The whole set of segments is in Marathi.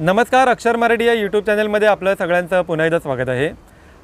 नमस्कार अक्षर मराठी या यूट्यूब चॅनलमध्ये आपलं सगळ्यांचं पुन्हा एकदा स्वागत आहे.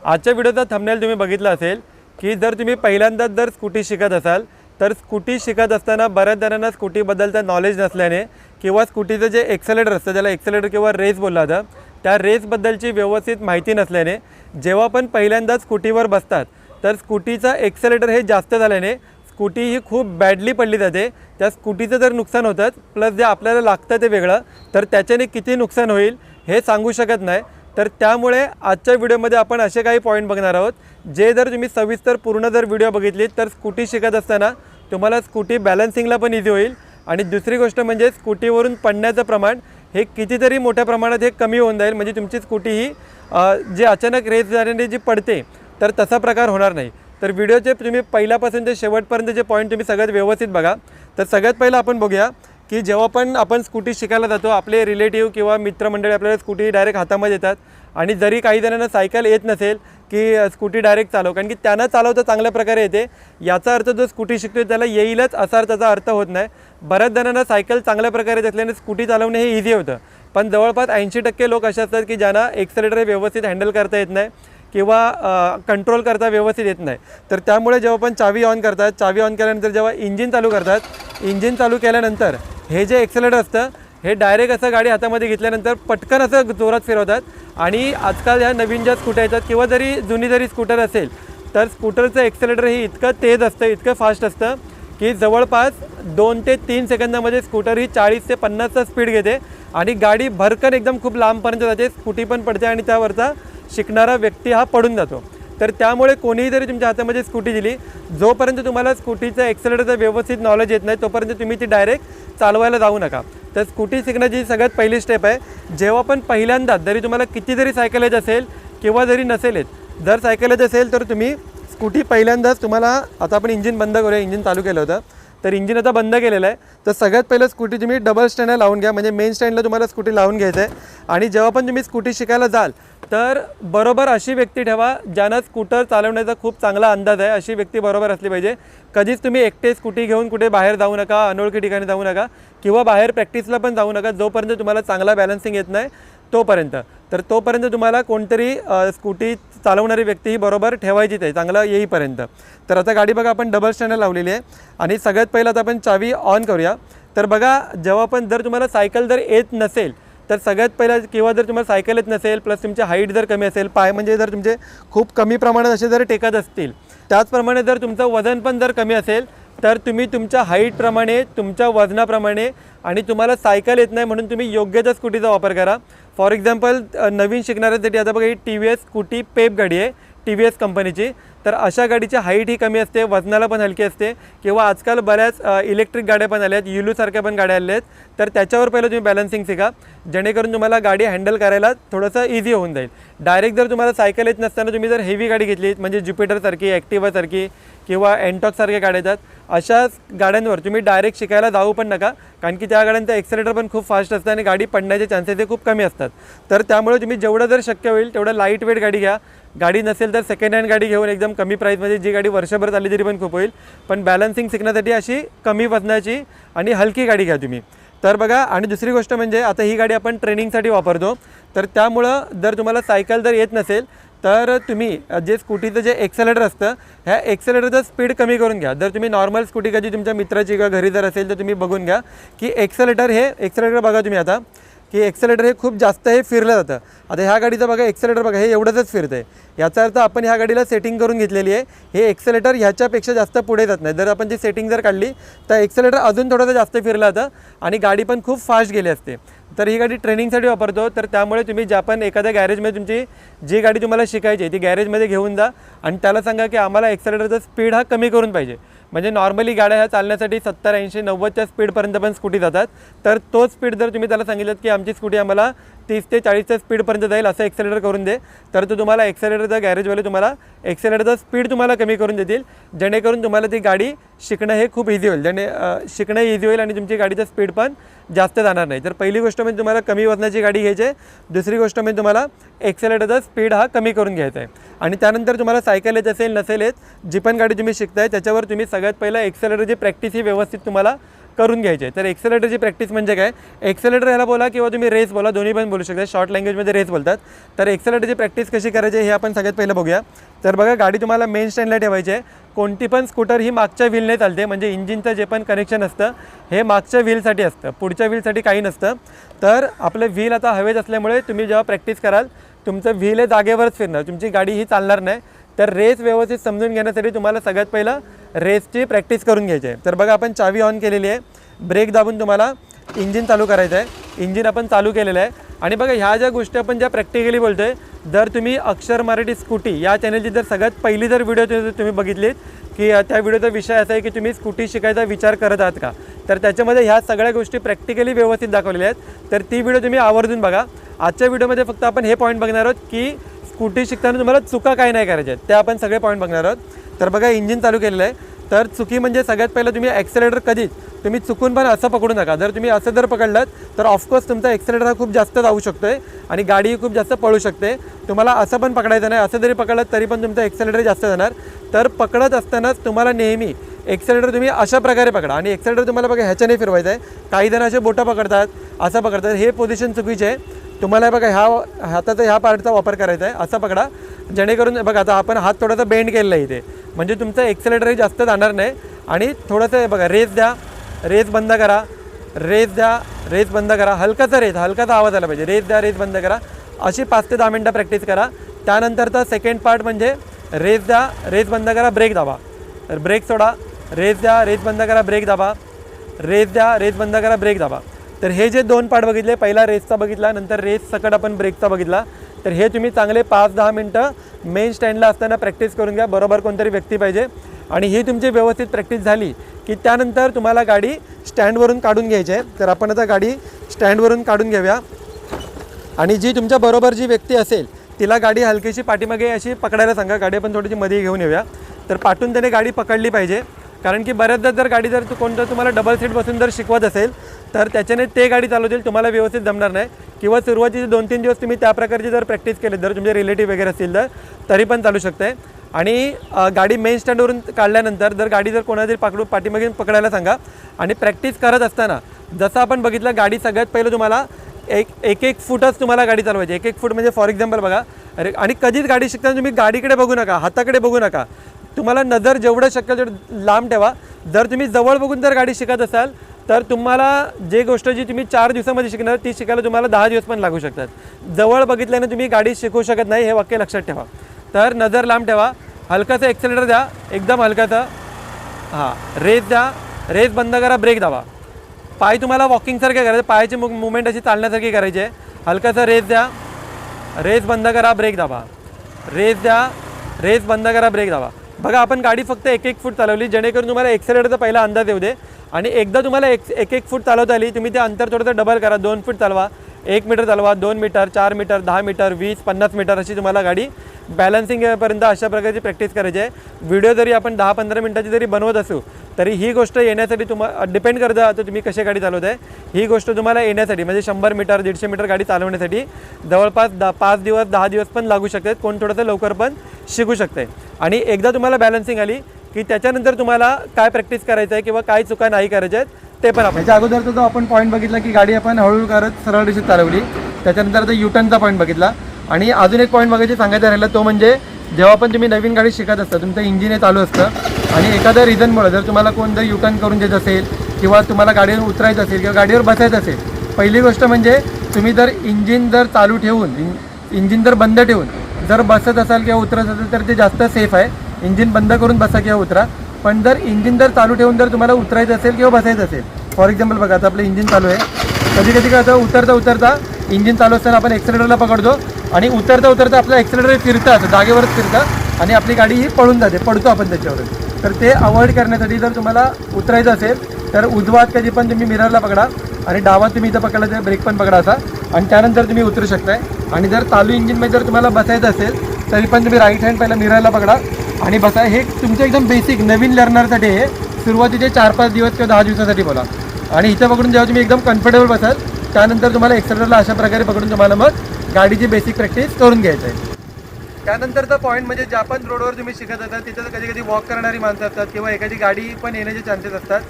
आजच्या व्हिडिओचा थंबनेल तुम्ही बघितलं असेल की जर तुम्ही पहिल्यांदाच जर स्कूटी शिकत असाल तर स्कूटी शिकत असताना बऱ्याच जणांना स्कूटीबद्दलचं नॉलेज नसल्याने किंवा स्कूटीचं जे एक्सेलेटर असतं ज्याला एक्सेलेटर किंवा रेस बोलला जातं त्या रेसबद्दलची व्यवस्थित माहिती नसल्याने जेव्हा पण पहिल्यांदाच स्कूटीवर बसतात तर स्कूटीचं एक्सेलेटर हे जास्त झाल्याने स्कूटी ही खूप बॅडली पडली जाते. त्या स्कूटीचं जर नुकसान होतंच प्लस जे आपल्याला लागतं ते वेगळं तर त्याच्याने किती नुकसान होईल हे सांगू शकत नाही. तर त्यामुळे आजच्या व्हिडिओमध्ये आपण असे काही पॉईंट बघणार आहोत. जे जर तुम्ही सविस्तर पूर्ण जर व्हिडिओ बघितली तर स्कूटी शिकत असताना तुम्हाला स्कूटी बॅलन्सिंगला पण इझी होईल. आणि दुसरी गोष्ट म्हणजे स्कूटीवरून पडण्याचं प्रमाण हे कितीतरी मोठ्या प्रमाणात हे कमी होऊन जाईल. म्हणजे तुमची स्कूटी ही जी जे अचानक रेस झाल्याने जी पडते तर तसा प्रकार होणार नाही. तर व्हिडिओचे तुम्ही पहिल्यापासून ते शेवटपर्यंत जे पॉईंट तुम्ही सगळ्यात व्यवस्थित बघा. तर सगळ्यात पहिलं आपण बघूया की जेव्हा पण आपण स्कूटी शिकायला जातो आपले रिलेटिव्ह किंवा मित्रमंडळी आपल्याला स्कूटी डायरेक्ट हातामध्ये येतात. आणि जरी काही जणांना सायकल येत नसेल की स्कूटी डायरेक्ट चालव कारण की त्यांना चालवता चांगल्या प्रकारे येते. याचा अर्थ जो स्कूटी शिकतो त्याला येईलच असा त्याचा अर्थ होत नाही. बऱ्याच जणांना सायकल चांगल्या प्रकारे येत असल्याने स्कूटी चालवणे हे इझी होतं. पण जवळपास ऐंशी टक्के लोक असे असतात की ज्यांना एक्सलेटर हे व्यवस्थित हँडल करता येत नाही. किंवा कंट्रोल करता व्यवस्थित येत नाही. तर त्यामुळे जेव्हा पण चावी ऑन करतात चावी ऑन केल्यानंतर जेव्हा इंजिन चालू करतात इंजिन चालू केल्यानंतर हे जे एक्सेलेटर असतं हे डायरेक्ट असं गाडी हातामध्ये घेतल्यानंतर पटकन असं जोरात फिरवतात. आणि आजकाल ह्या नवीन ज्या स्कूटर येतात किंवा जरी जुनी जरी स्कूटर असेल तर स्कूटरचं एक्सेलेटर हे इतकं तेज असतं इतकं फास्ट असतं की जवळपास दोन ते तीन सेकंदामध्ये स्कूटर ही चाळीस ते पन्नासचा स्पीड घेते. आणि गाडी भरकन एकदम खूप लांबपर्यंत जाते स्कूटी पण पडते आणि त्यावरचा शिकणारा व्यक्ती हा पडून जातो. तर त्यामुळे कोणीही जरी तुमच्या हातामध्ये स्कूटी दिली जोपर्यंत तुम्हाला स्कूटीचं एक्सेलेटरचं व्यवस्थित नॉलेज येत नाही तोपर्यंत तुम्ही ती डायरेक्ट चालवायला जाऊ नका. तर स्कूटी शिकण्याची सगळ्यात पहिली स्टेप आहे जेव्हा पण पहिल्यांदाच जरी तुम्हाला किती जरी सायकल येत असेल किंवा जरी नसेल येत जर सायकल येत असेल तर तुम्ही स्कूटी पहिल्यांदाच तुम्हाला आता आपण इंजिन बंद करूया इंजिन चालू केलं होतं तर इंजिन आता बंद केलेलं आहे. तर सगळ्यात पहिलं स्कूटी तुम्ही डबल स्टँडला लावून घ्या. म्हणजे मेन स्टँडला तुम्हाला स्कूटी लावून घ्यायचं आहे. आणि जेव्हा पण तुम्ही स्कूटी शिकायला जाल तर बरोबर अशी व्यक्ती ठेवा ज्यांना स्कूटर चालवण्याचा खूप चांगला अंदाज आहे. अशी व्यक्ती बरोबर असली पाहिजे. कधीच तुम्ही एकटे स्कूटी घेऊन कुठे बाहेर जाऊ नका अनोळखी ठिकाणी जाऊ नका किंवा बाहेर प्रॅक्टिसला पण जाऊ नका जोपर्यंत तुम्हाला चांगला बॅलन्सिंग येत नाही तोपर्यंत. तर तोपर्यंत तुम्हाला कोणतरी स्कूटी चालवणारी व्यक्ती ही बरोबर ठेवायचीच आहे चांगलं येईपर्यंत. तर आता गाडी बघा आपण डबल स्टँडला लावलेली आहे. आणि सगळ्यात पहिलं आता आपण चावी ऑन करूया. तर बघा जेव्हा पण जर तुम्हाला सायकल जर येत नसेल तर सगळ्यात पहिलं किंवा जर तुम्हाला सायकल येत नसेल प्लस तुमची हाईट जर कमी असेल पाय म्हणजे जर तुमचे खूप कमी प्रमाणात असे जर टेकत असतील त्याचप्रमाणे जर तुमचं वजन पण जर कमी असेल तर तुम्ही तुमच्या हाईटप्रमाणे तुमच्या वजनाप्रमाणे आणि तुम्हाला सायकल येत नाही म्हणून तुम्ही योग्य त्या स्कूटीचा वापर करा. फॉर एक्झाम्पल नवीन शिकणाऱ्यांसाठी आता बघा ही T V S scooty pep गाडी आहे टी व्ही एस कंपनीची तर अशा गाडीची हाईट ही कमी असते वजनाला पण हलकी असते. किंवा आजकाल बऱ्याच इलेक्ट्रिक गाड्या पण आल्या आहेत युलूसारख्या पण गाड्या आल्या आहेत तर त्याच्यावर पहिलं तुम्ही बॅलन्सिंग शिका. जेणेकरून तुम्हाला गाडी हँडल करायला थोडंसं इझी होऊन जाईल. डायरेक्ट जर तुम्हाला सायकल येत नसताना तुम्ही जर हेवी गाडी घेतली म्हणजे ज्युपिटरसारखी ॲक्टिवासारखी किंवा एन्टॉकसारख्या गाड्या येतात अशा गाड्यांवर तुम्ही डायरेक्ट शिकायला जाऊ पण नका. कारण की त्या गाड्यांचा एक्सेलेटर पण खूप फास्ट असतं आणि गाडी पडण्याचे चान्सेस हे खूप कमी असतात. तर त्यामुळे तुम्ही जेवढं जर शक्य होईल तेवढं लाइट वेट गाडी घ्या. गाडी नसेल तर सेकंड हँड गाडी घेऊन एकदम कमी प्राईसमध्ये जी गाडी वर्षभर चालली तरी पण खूप होईल. पण बॅलन्सिंग शिकण्यासाठी अशी कमी वजनाची आणि हलकी गाडी घ्या तुम्ही. तर बघा आणि दुसरी गोष्ट म्हणजे आता ही गाडी आपण ट्रेनिंगसाठी वापरतो. तर त्यामुळं जर तुम्हाला सायकल जर येत नसेल तर तुम्ही जे स्कूटीचं जे एक्सेलेटर असतं ह्या एक्सेलेटरचं स्पीड कमी करून घ्या. जर तुम्ही नॉर्मल स्कूटी कधी तुमच्या मित्राची किंवा घरी जर असेल तर तुम्ही बघून घ्या की एक्सेलेटर हे एक्सेलेटर बघा तुम्ही आता. की एक्सेलेटर हे खूप जास्त हे फिरलं जातं. आता ह्या गाडीचं बघा एक्सेलेटर बघा हे एवढंच फिरतं आहे याचा अर्थ आपण ह्या गाडीला सेटिंग करून घेतलेली आहे. हे एक्सेलेटर ह्याच्यापेक्षा जास्त पुढे जात नाही. जर आपण जी सेटिंग जर काढली तर एक्सेलेटर अजून थोडंसं जास्त फिरलं जातं आणि गाडी पण खूप फास्ट गेली असते. तर ही गाडी ट्रेनिंगसाठी वापरतो. तर त्यामुळे तुम्ही ज्या पण एखाद्या गॅरेजमध्ये तुमची जी गाडी तुम्हाला शिकायची आहे ती गॅरेजमध्ये घेऊन जा. आणि त्याला सांगा की आम्हाला एक्सेलेटरचा स्पीड हा कमी करून पाहिजे. म्हणजे नॉर्मली गाड्या ह्या चालण्यासाठी सत्तर ऐंशी नव्वदच्या स्पीडपर्यंत पण स्कूटी जातात. तर तो स्पीड जर तुम्ही त्याला सांगितलं की आमची स्कूटी आम्हाला तीस ते चाळीसच्या स्पीडपर्यंत जाईल असं एक्सेलेटर करून दे. तर तो तुम्हाला एक्सेलेटरचा गॅरेजवाले तुम्हाला एक्सेलेटरचा स्पीड तुम्हाला कमी करून देतील. जेणेकरून तुम्हाला ती गाडी शिकणं हे खूप इझी होईल. जेणे शिकणं इझी होईल आणि तुमची गाडीचं स्पीड पण जास्त जाणार नाही. तर पहिली गोष्ट म्हणजे तुम्हाला कमी वजनाची गाडी घ्यायची आहे. दुसरी गोष्ट म्हणजे तुम्हाला एक्सेलेटरचा स्पीड हा कमी करून घ्यायचा आहे. आणि त्यानंतर तुम्हाला सायकल येत असेल नसेल येत जी पण गाडी तुम्ही शिकताय त्याच्यावर तुम्ही सगळ्यात पहिलं एक्सेलेटरची प्रॅक्टिस ही व्यवस्थित तुम्हाला करून घ्यायची आहे. तर एक्सेलेटरची प्रॅक्टिस म्हणजे काय? एक्सेलेटर ह्याला बोला किंवा तुम्ही रेस बोला दोन्ही पण बोलू शकता. शॉर्ट लँग्वेजमध्ये रेस बोलतात. तर एक्सेलेटरची प्रॅक्टिस कशी करायची हे आपण सगळ्यात पहिलं बघूया. तर बघा गाडी तुम्हाला मेन स्टँडला ठेवायची आहे. कोणती पण स्कूटर ही मागच्या व्हीलने चालते. म्हणजे इंजिनचं जे पण कनेक्शन असतं हे मागच्या व्हीलसाठी असतं. पुढच्या व्हीलसाठी काही नसतं. तर आपलं व्हील आता हवेत असल्यामुळे तुम्ही जेव्हा प्रॅक्टिस कराल तुमचं व्हील हे जागेवरच फिरणार. तुमची गाडी ही चालणार नाही. तर रेस व्यवस्थित समजून घेण्यासाठी तुम्हाला सगळ्यात पहिलं रेसची प्रॅक्टिस करून घ्यायची आहे. तर बघा आपण चावी ऑन केलेली आहे. ब्रेक दाबून तुम्हाला इंजिन चालू करायचं आहे. इंजिन आपण चालू केलेलं आहे. आणि बघा ह्या ज्या गोष्टी आपण ज्या प्रॅक्टिकली बोलतो आहे जर तुम्ही अक्षर मराठी स्कूटी या चॅनलची जर सगळ्यात पहिली जर व्हिडिओ तुम्ही बघितलीत की त्या व्हिडिओचा विषय असा आहे की तुम्ही स्कूटी शिकायचा विचार करत आहात का? तर त्याच्यामध्ये ह्या सगळ्या गोष्टी प्रॅक्टिकली व्यवस्थित दाखवलेल्या आहेत. तर ती व्हिडिओ तुम्ही आवर्जून बघा. आजच्या व्हिडिओमध्ये फक्त आपण हे पॉईंट बघणार आहोत की स्कूटी शिकताना तुम्हाला चुका काय नाही करायच्या आहेत. त्या आपण सगळे पॉईंट बघणार आहोत. तर बघा इंजिन चालू केलेलं आहे. तर चुकी म्हणजे सगळ्यात पहिलं तुम्ही ॲक्सेलेटर कधीच तुम्ही चुकून पण असं पकडू नका. जर तुम्ही असं जर पकडलात तर ऑफकोर्स तुमचा ॲक्सिलेटर हा खूप जास्त जाऊ शकतो आहे आणि गाडीही खूप जास्त पळू शकते. तुम्हाला असं पण पकडायचं नाही. असं जरी पकडलं तरी पण तुमचं ॲक्सिलेटर जास्त जाणार. तर पकडत असतानाच तुम्हाला नेहमी एक्सेलेटर तुम्ही अशा प्रकारे पकडा. आणि एक्सेलेटर तुम्हाला बघा ह्याच्याने फिरवायचं आहे काही जण असे बोटं पकडतात असं पकडतात. हे पोझिशन चुकीचे आहे. तुम्हाला बघा ह्या हाताचा ह्या पार्टचा वापर करायचा आहे. असा पकडा. जेणेकरून बघा आता आपण हात थोडासा बेंड केलेला आहे इथे. म्हणजे तुमचं एक्सेलेटरही जास्त जाणार नाही. आणि थोडंसं हे बघा रेस द्या. रेस बंद करा. रेस द्या. रेस बंद करा. हलकाचा रेस हलकाचा आवाज आला पाहिजे. रेस द्या रेस बंद करा. अशी पाच ते दहा मिनटं प्रॅक्टिस करा. त्यानंतरचा सेकंड पार्ट म्हणजे रेस द्या रेस बंद करा ब्रेक दाबा. ब्रेक सोडा. रेस द्या रेस बंद करा ब्रेक दाबा. रेस द्या रेस बंद करा ब्रेक दाबा. तर हे जे दोन पार्ट बघितले पहिला रेसचा बघितला नंतर रेस सकट आपण ब्रेकचा बघितला. तर हे तुम्ही चांगले पाच दहा मिनटं मेन स्टँडला असताना प्रॅक्टिस करून घ्या बरोबर कोणतरी व्यक्ती पाहिजे. आणि ही तुमची व्यवस्थित प्रॅक्टिस झाली की त्यानंतर तुम्हाला गाडी स्टँडवरून काढून घ्यायची आहे. तर आपण आता गाडी स्टँडवरून काढून घेऊया. आणि जी तुमच्या बरोबर जी व्यक्ती असेल तिला गाडी हलकीशी पाठीमागे अशी पकडायला सांगा. गाडी आपण थोडीशी मध्ये घेऊन येऊया. तर पाठून त्याने गाडी पकडली पाहिजे. कारण की बऱ्याचदा जर गाडी जर कोणतं तुम्हाला डबल सीट बसून जर शिकवत असेल तर त्याच्याने ते गाडी चालवतील तुम्हाला व्यवस्थित जमणार नाही. किंवा सुरुवातीचे दोन तीन दिवस तुम्ही त्या प्रकारची जर प्रॅक्टिस केली जर तुमचे रिलेटिव्ह वगैरे असतील तर तरी पण चालू शकते. आणि गाडी मेन स्टँडवरून काढल्यानंतर जर गाडी जर कोणातरी पाकडू पाठीमागे पकडायला सांगा आणि प्रॅक्टिस करत असताना जसं आपण बघितलं गाडी सगळ्यात पहिलं तुम्हाला एक एक एक फूटच तुम्हाला गाडी चालवायची. एक एक फूट म्हणजे फॉर एक्झाम्पल बघा अरे आणि कधीच गाडी शिकताना तुम्ही गाडीकडे बघू नका हाताकडे बघू नका. तुम्हाला नजर जेवढं शक्य तेवढं लांब ठेवा. जर तुम्ही जवळ बघून जर गाडी शिकत असाल तर तुम्हाला जे गोष्ट जी तुम्ही चार दिवसामध्ये शिकणार ती शिकायला तुम्हाला दहा दिवस पण लागू शकतात. जवळ बघितल्याने तुम्ही गाडी शिकू शकत नाही हे वाक्य लक्षात ठेवा. तर नजर लांब ठेवा. हलकाचं एक्सेलेटर द्या. एकदम हलकाचं हां रेस द्या. रेस बंद करा ब्रेक दावा पाय तुम्हाला वॉकिंगसारखे करायचे. पायाची मु मुवमेंट अशी चालण्यासारखी करायची आहे. हलकाचं रेस द्या. रेस बंद करा ब्रेक दाबा. रेस द्या. रेस बंद करा ब्रेक दाबा. बघा आपण गाडी फक्त एक एक फूट चालवली. जेणेकरून तुम्हाला एक्सेलेटरचा पहिला अंदाज येऊ दे. आणि एकदा तुम्हाला एक एक एक फूट चालवता आली तुम्ही ते अंतर थोडंसं डबल करा दोन फूट चालवा. एक मीटर चालवा दोन मीटर चार मीटर दहा मीटर वीस पन्नास मीटर अशी तुम्हाला गाडी बॅलन्सिंगपर्यंत अशा प्रकारची प्रॅक्टिस करायची आहे. व्हिडिओ जरी आपण दहा पंधरा मिनटाची जरी बनवत असू तरी ही गोष्ट येण्यासाठी तुम्हाला डिपेंड करत आता तुम्ही कशी गाडी चालवत आहे. ही गोष्ट तुम्हाला येण्यासाठी म्हणजे शंभर मीटर दीडशे मीटर गाडी चालवण्यासाठी जवळपास दहा पाच दिवस दहा दिवस पण लागू शकतात. कोण थोडंसं लवकर पण शिकू शकते आणि एकदा तुम्हाला बॅलन्सिंग आली की त्याच्यानंतर तुम्हाला काय प्रॅक्टिस करायचं आहे किंवा काय चुका नाही करायच्या आहेत ते पण आपण त्याच्या अगोदरचा जो आपण पॉईंट बघितला की गाडी आपण हळूहळू करत सरळ दिशेत चालवली. त्याच्यानंतर आता युटर्नचा पॉईंट बघितला. आणि अजून एक पॉईंट बघायचे सांगायचं राहिलं तो म्हणजे जेव्हा पण तुम्ही नवीन गाडी शिकत असता तुमचं इंजिन हे चालू असतं. आणि एखाद्या रिझनमुळे जर तुम्हाला कोण जर युटर्न करून देत असेल किंवा तुम्हाला गाडीवर उतरायचं असेल किंवा गाडीवर बसायचं असेल पहिली गोष्ट म्हणजे तुम्ही जर इंजिन जर चालू ठेवून इंजिन जर बंद ठेवून जर बसत असाल किंवा उतरत असाल तर ते जास्त सेफ आहे. इंजिन बंद करून बसा किंवा उतरा. पण जर इंजिन जर चालू ठेवून जर तुम्हाला उतरायचं असेल किंवा बसायचं असेल फॉर एक्झाम्पल बघा आता आपलं इंजिन चालू आहे. कधी कधी काय होतं उतरता उतरता इंजिन चालू असताना आपण एक्सिलेटरला पकडतो आणि उतरता उतरता आपलं एक्सिलेटर फिरतं जागेवरच फिरतं आणि आपली गाडी ही पळून जाते पडतो आपण त्याच्यावर तर ते अवॉइड करण्यासाठी जर तुम्हाला उतरायचं असेल तर उजवात कधी पण तुम्ही मिररला पकडा आणि डावात तुम्ही इथं पकडला तर ब्रेक पण पकडा असा. आणि त्यानंतर तुम्ही उतरू शकताय. आणि जर चालू इंजिनमध्ये जर तुम्हाला बसायचं असेल तरी पण तुम्ही राईट हँड पहिला मिररला पकडा. आणि बसा हे तुमचं एकदम बेसिक नवीन लर्नरसाठी हे सुरुवातीचे चार पाच दिवस किंवा दहा दिवसासाठी बोला. आणि इथं पकडून जेव्हा तुम्ही एकदम कम्फर्टेबल बसाल त्यानंतर तुम्हाला एक्सेलरला अशा प्रकारे पकडून तुम्हाला मग गाडीची बेसिक प्रॅक्टिस करून घ्यायचं आहे त्यानंतरचा पॉईंट म्हणजे ज्या पण रोडवर तुम्ही शिकत असाल तिथं कधी कधी वॉक करणारी माणसं असतात किंवा एखादी गाडी पण येण्याचे चान्सेस असतात.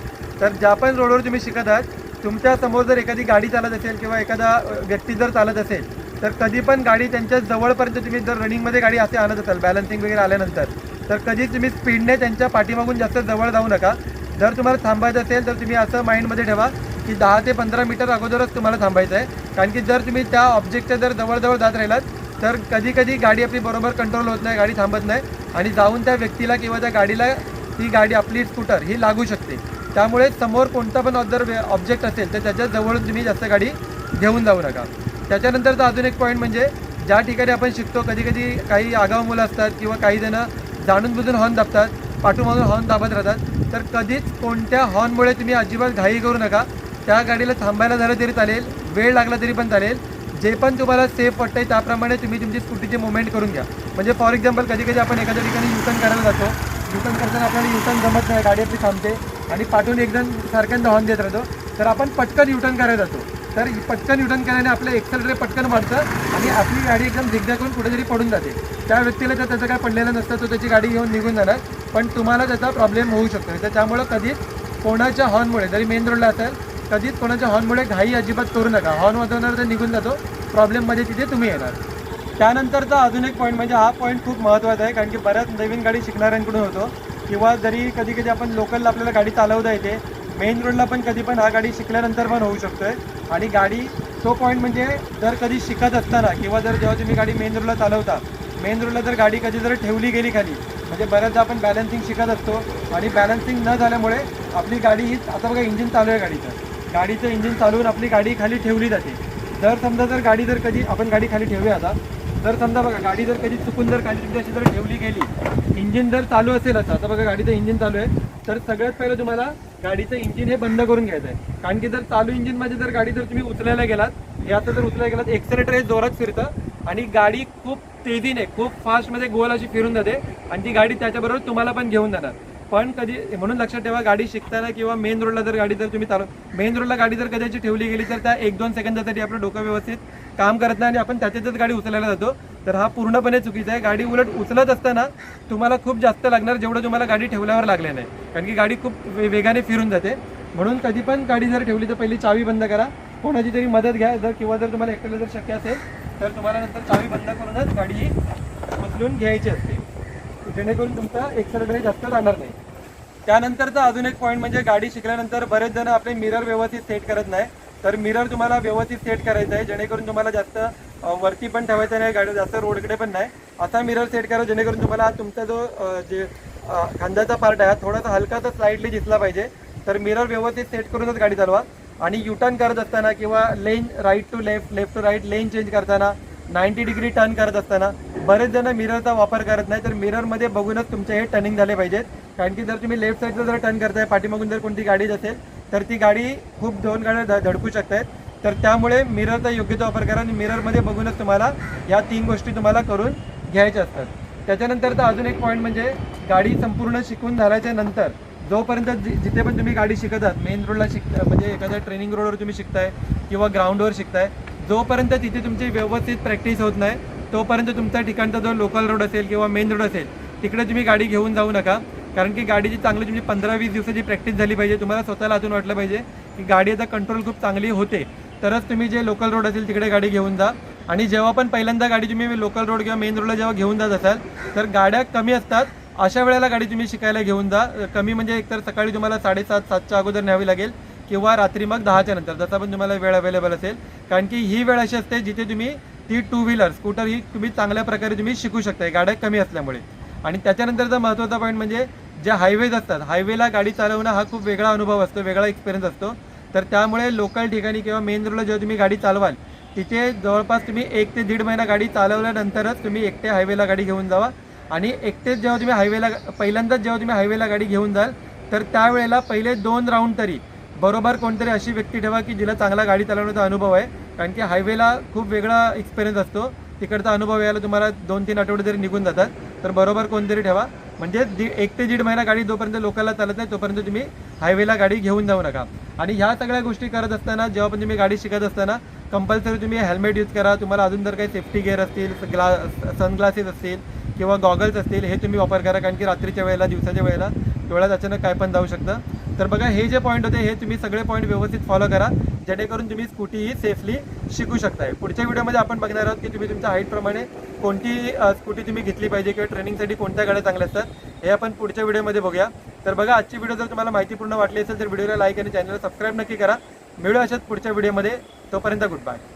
तर ज्या पण रोडवर तुम्ही शिकत आहात तुमच्यासमोर जर एखादी गाडी चालत असेल किंवा एखादा व्यक्ती जर चालत असेल तर कधी पण गाडी त्यांच्या जवळपर्यंत तुम्ही जर रनिंगमध्ये गाडी असे आणत असाल बॅलन्सिंग वगैरे आल्यानंतर तर कधीच तुम्ही स्पीडने त्यांच्या पाठीमागून जास्त जवळ जाऊ नका. जर तुम्हाला थांबायचं असेल तर तुम्ही असं माइंडमध्ये ठेवा की दहा ते पंधरा मीटर अगोदरच तुम्हाला थांबायचं आहे कारण की जर तुम्ही त्या ऑब्जेक्टच्या जर जवळजवळ जात राहिलात तर कधी कधी गाडी आपली बरोबर कंट्रोल होत नाही गाडी थांबत नाही. आणि जाऊन त्या व्यक्तीला किंवा त्या गाडीला ती गाडी आपली स्कूटर ही लागू शकते. त्यामुळे समोर कोणता पण जर ऑब्जेक्ट असेल तर त्याच्या जवळून तुम्ही जास्त गाडी घेऊन जाऊ नका. त्याच्यानंतरचा अजून एक पॉईंट म्हणजे ज्या ठिकाणी आपण शिकतो कधी कधी काही आगाव मुलं असतात किंवा काहीजणं जाणून बुजून हॉर्न दाबतात पाठूमागून हॉर्न दाबत राहतात. तर कधीच कोणत्या हॉर्नमुळे तुम्ही अजिबात घाई करू नका. त्या गाडीला थांबायला झालं तरी चालेल वेळ लागला तरी पण चालेल. जे पण तुम्हाला सेफ वाटतंय त्याप्रमाणे तुम्ही तुमची स्कूटीचे मुवमेंट करून घ्या. म्हणजे फॉर एक्झाम्पल कधी कधी आपण एखाद्या ठिकाणी युटर्न करायला जातो. युटर्न करताना आपल्याला युटर्न जमत नाही गाडी आपली थांबते. आणि पाठून एकजण सारख्यांदा हॉर्न देत राहतो. तर आपण पटकन युटर्न करायला जातो. तर पटकन युटर्न केल्याने आपलं एक्सेलरे पटकन वाढतं आणि आपली गाडी एकदम झिगझॅगून करून कुठेतरी पडून जाते. त्या व्यक्तीला जर त्याचं काय पडलेलं नसतं तो त्याची गाडी घेऊन निघून जाणार. पण तुम्हाला त्याचा प्रॉब्लेम होऊ शकतो. तर त्यामुळं कधीच कोणाच्या हॉर्नमुळे जरी मेन रोडला असेल कधीच कोणाच्या हॉर्नमुळे घाई अजिबात करू नका. हॉर्न वाजवणार तर निघून जातो. प्रॉब्लेममध्ये तिथे तुम्ही येणार. त्यानंतरचा अजून एक पॉईंट म्हणजे हा पॉईंट खूप महत्त्वाचा आहे कारण की बऱ्याच नवीन गाडी शिकणाऱ्यांकडून होतो. किंवा जरी कधी कधी आपण लोकलला आपल्याला गाडी चालवता येते मेन रोडला पण कधी पण हा गाडी शिकल्यानंतर पण होऊ शकतोय. आणि गाडी तो पॉईंट म्हणजे जर कधी शिकत असताना किंवा जर जेव्हा तुम्ही गाडी मेन रोडला चालवता मेन रोडला जर गाडी कधी जर ठेवली गेली खाली म्हणजे बऱ्याचदा आपण बॅलन्सिंग शिकत असतो. आणि बॅलन्सिंग न झाल्यामुळे आपली गाडी ही आता बघा इंजिन चालू आहे गाडीचं. गाडीचं इंजिन चालवून आपली गाडी खाली ठेवली जाते. जर समजा जर गाडी जर कधी आपण गाडी खाली ठेवूया आता. जर समजा बघा गाडी जर कधी चुकून जर खाली तुमची अशी जर ठेवली गेली इंजिन जर चालू असेल असं आता बघा गाडीचं इंजिन चालू आहे. तर सगळ्यात पहिलं तुम्हाला गाडीचं इंजिन हे बंद करून घ्यायचं आहे. कारण की जर चालू इंजिनमध्ये जर गाडी जर तुम्ही उचलायला गेलात हे आता जर उचलायला गेलात एक्सलेटर हे जोरात फिरतं आणि गाडी खूप तेजीने खूप फास्टमध्ये गोल अशी फिरून जाते आणि ती गाडी त्याच्याबरोबर तुम्हाला पण घेऊन जाणार. पण कधी म्हणून लक्षात ठेवा गाडी शिकताना किंवा मेन रोडला जर गाडी जर तुम्ही चालव मेन रोडला गाडी जर कदाचित ठेवली गेली तर त्या एक दोन सेकंदासाठी आपलं डोकं व्यवस्थित काम करत नाही आणि आपण त्याच्यातच गाडी उचलायला जातो. तर हा पूर्णपणे चुकीचा आहे. गाडी उलट उचलत असताना तुम्हाला खूप जास्त लागणार जेवढं तुम्हाला गाडी ठेवल्यावर लागले नाही. कारण की गाडी खूप वेगाने फिरून जाते. म्हणून कधी पण गाडी जर ठेवली तर पहिली चावी बंद करा. कोणाची तरी मदत घ्या. जर किंवा जर तुम्हाला एकट्याला जर शक्य असेल तर तुम्हाला नंतर चावी बंद करूनच गाडी उचलून घ्यायची असते. जेणेकरून तुमचा एक्सलेटर जास्त राहणार नाही. त्यानंतरचा अजून एक पॉईंट म्हणजे गाडी शिकल्यानंतर बरेच जण आपले मिरर व्यवस्थित सेट करत नाही. तर मिरर तुम्हाला व्यवस्थित सेट करायचा आहे. जेणेकरून तुम्हाला जास्त वरती पण ठेवायचं नाही गाडी जास्त रोडकडे पण नाही. असा मिरर सेट करा जेणेकरून तुम्हाला तुमचा जो जे खांद्याचा पार्ट आहे थोडासा थोडासा हलकासा स्लाईडली दिसला पाहिजे. तर मिरर व्यवस्थित सेट करूनच गाडी चालवा. आणि युटर्न करत असताना किंवा lane right to left left to right lane change करताना नाईन्टी डिग्री टर्न करत असताना बरेच जण मिररचा वापर करत नाही. तर मिररमध्ये बघूनच तुमचे हे टर्निंग झाले पाहिजेत. कारण की जर तुम्ही लेफ्ट साईडला जर टर्न करताय पाठीमागून जर कोणती गाडी असेल तर ती गाडी खूप दोन गाड्या ध- धडकू शकतात तर त्यामुळे मिररचा योग्य तो वापर करा आणि मिररमध्ये बघूनच तुम्हाला या तीन गोष्टी तुम्हाला करून घ्यायच्या असतात. त्याच्यानंतर तर अजून एक पॉईंट म्हणजे गाडी संपूर्ण शिकून झाल्याच्यानंतर जोपर्यंत जि- जिथे पण तुम्ही गाडी शिकत आहात मेन रोडला शिक म्हणजे एखाद्या ट्रेनिंग रोडवर तुम्ही शिकताय किंवा ग्राउंडवर शिकताय जोपर्यंत तिथे तुमची व्यवस्थित प्रॅक्टिस होत नाही तोपर्यंत तुमच्या ठिकाणचा जो लोकल रोड असेल किंवा मेन रोड असेल तिकडे तुम्ही गाडी घेऊन जाऊ नका. कारण की गाडीची चांगली म्हणजे तुमची पंधरा वीस दिवसाची प्रॅक्टिस झाली पाहिजे. तुम्हाला स्वतःला अजून वाटलं पाहिजे की गाडी आता कंट्रोल खूप चांगली होते. तरच तुम्ही जे लोकल रोड असेल तिकडे गाडी घेऊन जा. आणि जेव्हा पण पहिल्यांदा गाडी तुम्ही लोकल रोड किंवा मेन रोडला जेव्हा घेऊन जात असाल तर गाड्या कमी असतात. अशा वेळेला गाडी तुम्ही शिकायला घेऊन जा. कमी म्हणजे एकतर सकाळी तुम्हाला साडेसात सातच्या अगोदर न्यावी लागेल किंवा रात्री मग दहाच्या नंतर. जसा पण तुम्हाला वेळ अवेलेबल असेल. कारण की ही वेळ अशी असते जिथे तुम्ही ती टू व्हीलर स्कूटर ही तुम्ही चांगल्या प्रकारे तुम्ही शिकू शकता गाड्या कमी असल्यामुळे. आणि त्याच्यानंतरचा महत्त्वाचा पॉईंट म्हणजे जे हायवेज असतात हायवेला गाडी चालवणं हा खूप वेगळा अनुभव असतो वेगळा एक्सपिरियन्स असतो. तर त्यामुळे लोकल ठिकाणी किंवा मेन रोडला जेव्हा तुम्ही गाडी चालवाल तिथे जवळपास तुम्ही एक ते दीड महिना गाडी चालवल्यानंतरच तुम्ही एकटे हायवेला गाडी घेऊन जावा. आणि एकटेच जेव्हा तुम्ही हायवेला पहिल्यांदाच जेव्हा तुम्ही हायवेला गाडी घेऊन जाल तर त्यावेळेला पहिले दोन राऊंड तरी बरोबर कोणतरी अशी व्यक्ती ठेवा की जिला चांगला गाडी चालवण्याचा अनुभव आहे. कारण की हायवेला खूप वेगळा एक्सपिरियन्स असतो. तिकडचा अनुभव यायला तुम्हाला दोन तीन आठवडे जरी निघून जातात तर बरोबर कोणतरी ठेवा. म्हणजे दीड एक ते दीड महिना गाडी जोपर्यंत लोकलला चालत नाही तोपर्यंत तुम्ही हायवेला गाडी घेऊन जाऊ नका. आणि ह्या सगळ्या गोष्टी करत असताना जेव्हा पण तुम्ही गाडी शिकत असताना कंपल्सरी तुम्ही हेल्मेट यूज करा. तुम्हाला अजून जर काही सेफ्टी गेअर असतील ग्ला सनग्लासेस असतील किंवा गॉगल्स असतील हे तुम्ही वापर करा. कारण की रात्रीच्या वेळेला दिवसाच्या वेळेला डोळ्यात अचानक काय पण जाऊ शकतं. तर बघा हे जे पॉईंट होते हे तुम्ही सगळे पॉईंट व्यवस्थित फॉलो करा. जेणेकरून तुम्ही स्कूटी ही सेफली शिकू शकताय. पुढच्या व्हिडिओमध्ये आपण बघणार आहोत की तुम्ही तुमच्या हाईटप्रमाणे कोणती स्कूटी तुम्ही घेतली पाहिजे किंवा ट्रेनिंगसाठी कोणत्या गाड्या चांगल्या असतात हे आपण पुढच्या व्हिडिओमध्ये बघूया. तर बघा आजची व्हिडिओ जर तुम्हाला माहितीपूर्ण वाटली असेल तर व्हिडिओला लाईक आणि चॅनलला सबस्क्राईब नक्की करा. मिळू अशाच पुढच्या व्हिडिओमध्ये तोपर्यंत गुड बाय